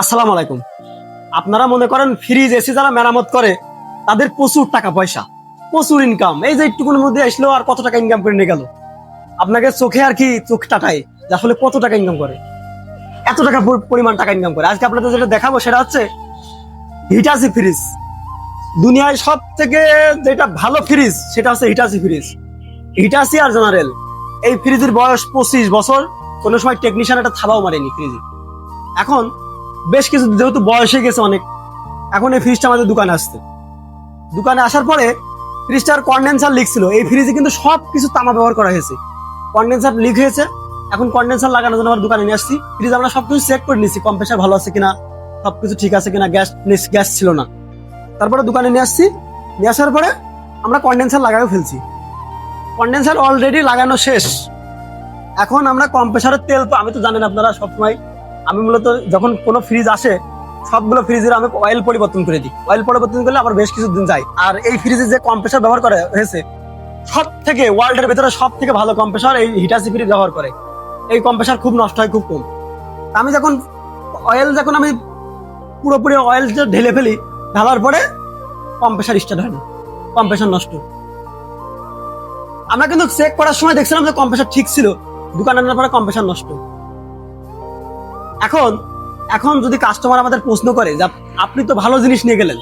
আসসালামু আলাইকুম। আপনারা মনে করেন ফ্রিজ, এসি যারা মেরামত করে, তাদের প্রচুর টাকা পয়সা, প্রচুর ইনকাম এই যে একটুকুনের মধ্যে আসলো আর কত টাকা ইনকাম করে নিয়ে গেল? আপনাকে চোখে আর কি চোখ টাটায় যে আসলে কত টাকা ইনকাম করে? এত টাকা পরিমাণ টাকা ইনকাম করে। আজকে আপনাদের যেটা দেখাবো সেটা হচ্ছে হিটাসি ফ্রিজ দুনিয়ায় সব থেকে যেটা ভালো ফ্রিজ সেটা হচ্ছে হিটাসি ফ্রিজ হিটাসি আর জেনারেল এই ফ্রিজের বয়স পঁচিশ বছর। কোনো সময় টেকনিশিয়ান একটা থাবাও মারেনি ফ্রিজে এখন বেশ কিছু যেহেতু বয়স হয়ে গেছে অনেক, এখন এই ফ্রিজটা আমাদের দোকানে আসছে। দোকানে আসার পরে ফ্রিজটার কন্ডেন্সার লিক ছিল। এই ফ্রিজে কিন্তু সব কিছু তামা ব্যবহার করা হয়েছে। কন্ডেন্সার লিক হয়েছে। এখন কন্ডেন্সার লাগানোর জন্য আমার দোকানে নিয়ে আসছি। ফ্রিজ আমরা সব কিছু চেক করে নিচ্ছি কম্প্রেসার ভালো আছে কিনা সব কিছু ঠিক আছে কিনা গ্যাস গ্যাস ছিল না। তারপরে দোকানে নিয়ে আসছি। নিয়ে আসার পরে আমরা কন্ডেন্সার লাগাও ফেলছি। কন্ডেন্সার অলরেডি লাগানো শেষ। এখন আমরা কম্প্রেসারের তেল তো, আমি তো জানেন আপনারা সবসময় আমি মূলত যখন কোনো ফ্রিজ আসে, সবগুলো ফ্রিজের আমি অয়েল পরিবর্তন করে দিই। অয়েল পরিবর্তন করলে আবার বেশ কিছু দিন যায়। আর এই ফ্রিজে যে কম্প্রেসার ব্যবহার করা হয়েছে সব থেকে ওয়ার্ল্ডের ভেতরে সব থেকে ভালো কম্প্রেসার এই হিটাসি ফ্রিজ ব্যবহার করে। এই কম্প্রেসার খুব নষ্ট হয়, খুব কম। আমি যখন অয়েল যখন আমি পুরোপুরি অয়েল ঢেলে ফেলি, ঢালার পরে কম্প্রেসার স্টার্ট হয় না। কম্প্রেসার নষ্ট। আমরা কিন্তু চেক করার সময় দেখছিলাম যে কম্প্রেসার ঠিক ছিল। দোকানে আনার পরে কম্প্রেসার নষ্ট। এখন এখন যদি কাস্টমার আমাদের প্রশ্ন করে যে আপনি তো ভালো জিনিস নিয়ে গেলেন।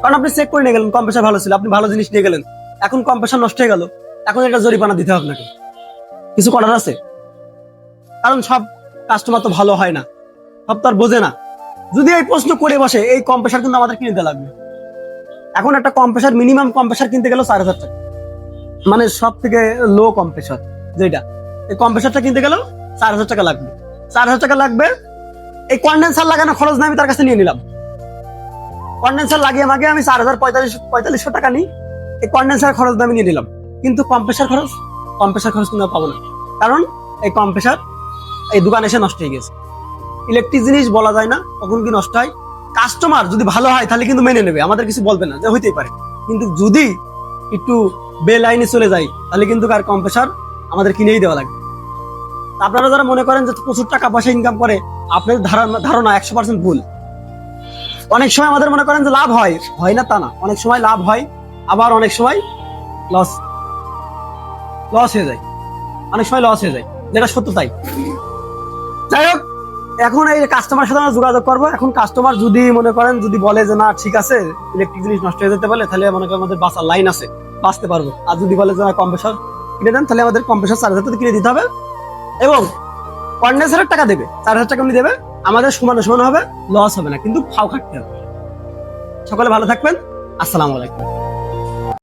কারণ আপনি চেক করে নিয়ে গেলেন কম্প্রেসার ভালো ছিল, আপনি ভালো জিনিস নিয়ে গেলেন। এখন কম্প্রেসার নষ্ট হয়ে গেল, এখন এটা জরিমানা দিতে হবে আপনাকে। কিছু করার আছে? কারণ সব কাস্টমার তো ভালো হয় না, সব তো আর বোঝে না। যদি এই প্রশ্ন করে বসে, এই কম্প্রেসার কিন্তু আমাদের কিনতে লাগবে। এখন একটা কম্প্রেসার মিনিমাম কম্প্রেসার কিনতে গেল চার হাজার টাকা। মানে সব থেকে লো কম্প্রেসার যেটা। এই কম্প্রেসারটা কিনতে গেলেও চার হাজার টাকা লাগবে। চার হাজার টাকা লাগবে। এই কন্ডেন্সার লাগানো খরচ না আমি তার কাছে নিয়ে নিলাম। কন্ডেন্সার লাগিয়ে মাগে আমি চার হাজার পঁয়তাল্লিশ, পঁয়তাল্লিশশো টাকা নিই। এই কন্ডেন্সার খরচ আমি নিয়ে নিলাম। কিন্তু কম্প্রেসার খরচ কম্প্রেসার খরচ কিন্তু পাবো না। কারণ এই কম্প্রেসার এই দোকানে এসে নষ্ট হয়ে গেছে। ইলেকট্রিক জিনিস বলা যায় না, কখন কি নষ্ট হয়। কাস্টমার যদি ভালো হয়, তাহলে কিন্তু মেনে নেবে। আমাদের কিছু বলবে না, যে হইতেই পারে। কিন্তু যদি একটু বে লাইনে চলে যায় তাহলে কিন্তু আর কম্প্রেসার আমাদের কিনেই দেওয়া লাগবে। আপনারা যারা মনে করেন যে প্রচুর টাকা পয়সা ইনকাম করে, আপনাদের ধারণা একশো পার্সেন্ট ভুল। অনেক সময় আমাদের মনে করেন যে লাভ হয় হয় না তা না। অনেক সময় লাভ হয়, আবার অনেক সময় লস লস হয়ে যায়। অনেক সময় লস হয়ে যায়। যেটা সত্য তাই। যাই হোক, এখন এই কাস্টমার সাথে আমরা যোগাযোগ করব। এখন কাস্টমার যদি মনে করেন, যদি বলে যে না, ঠিক আছে ইলেকট্রিক জিনিস নষ্ট হয়ে যেতে পারলে তাহলে মনে করেন আমাদের বাসার লাইন আছে, বাঁচতে পারব। আর যদি বলে যে না কম্প্রেসার কিনে দেন, তাহলে আমাদের কম্প্রেসার চার হাজার কিনে দিতে হবে। এবং কন্ডেন্সারের টাকা দেবে, চার হাজার টাকা উনি দেবে। আমাদের সমান সমান হবে লস হবে না, কিন্তু ফাও খাটতে হবে। সকলে ভালো থাকবেন, আসসালামু আলাইকুম।